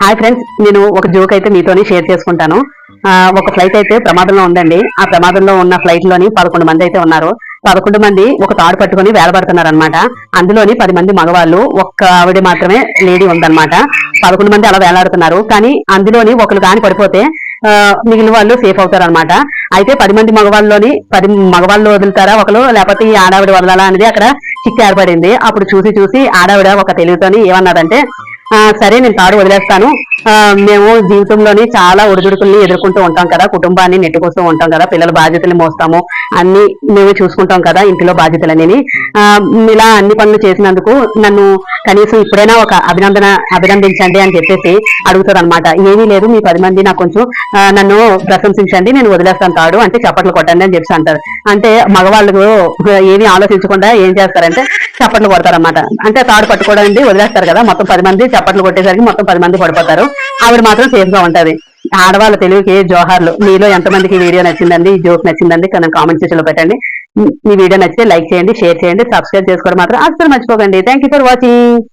Hi friends నేను ఒక joke అయితే మీతోని షేర్ చేసుకుంటాను. ఆ, ఒక ఫ్లైట్ అయితే ప్రమాదంలో ఉందండి. ఆ ప్రమాదంలో ఉన్న ఫ్లైట్లోని పదకొండు మంది అయితే ఉన్నారు. పదకొండు మంది ఒక తాడు పట్టుకుని వేలబడుతున్నారు అనమాట అందులోని పది మంది మగవాళ్ళు ఒక్క ఆవిడ మాత్రమే లేడీ ఉందన్నమాట. పదకొండు మంది అలా వేలాడుతున్నారు. కానీ అందులోని ఒకరు కాని పడిపోతే మిగిలిన వాళ్ళు సేఫ్ అవుతారు అనమాట అయితే పది మంది మగవాళ్ళలోని పది మగవాళ్ళు వదులుతారా ఒకరు లేకపోతే ఈ ఆడావిడ వదలాలా అనేది అక్కడ చిక్కు ఏర్పడింది. అప్పుడు చూసి చూసి ఆడావిడ ఒక తెలివితోని ఏమన్నదంటే సరే నేను తాడు వదిలేస్తాను. మేము జీవితంలోని చాలా ఒడిదుడుకుల్ని ఎదుర్కొంటూ ఉంటాం కదా కుటుంబాన్ని నెట్టుకొస్తూ ఉంటాం కదా పిల్లల బాధ్యతలు మోస్తాము అన్ని మేము చూసుకుంటాం కదా ఇంటిలో బాధ్యతలన్నీ ఆ, ఇలా అన్ని పనులు చేసినందుకు నన్ను కనీసం ఇప్పుడైనా ఒక అభినందన అభినందించండి అని చెప్పేసి అడుగుతారు అనమాట ఏమీ లేదు మీ పది మంది నాకు కొంచెం నన్ను ప్రశంసించండి నేను వదిలేస్తాను తాడు అంటే చప్పట్లు కొట్టండి అని చెప్పి అంటారు. అంటే మగవాళ్ళు ఏమీ ఆలోచించకుండా ఏం చేస్తారంటే చప్పట్లు కొడతారన్నమాట. అంటే తాడు పట్టుకోవడం వదిలేస్తారు కదా మొత్తం పది మంది చప్పట్లు కొట్టేసరికి మొత్తం పది మంది పడిపోతారు. ఆవిడ మాత్రం సేఫ్గా ఉంటది. ఆడవాళ్ళ తెలుగుకి జోహార్లు. మీలో ఎంతమందికి వీడియో నచ్చిందండి? ఈ జోక్ నచ్చిందండి? కానీ కామెంట్ సెక్షన్లో పెట్టండి. మీ వీడియో నచ్చితే లైక్ చేయండి షేర్ చేయండి సబ్స్క్రైబ్ చేసుకోవడం మాత్రం అస్సలు మర్చిపోకండి. Thank you for watching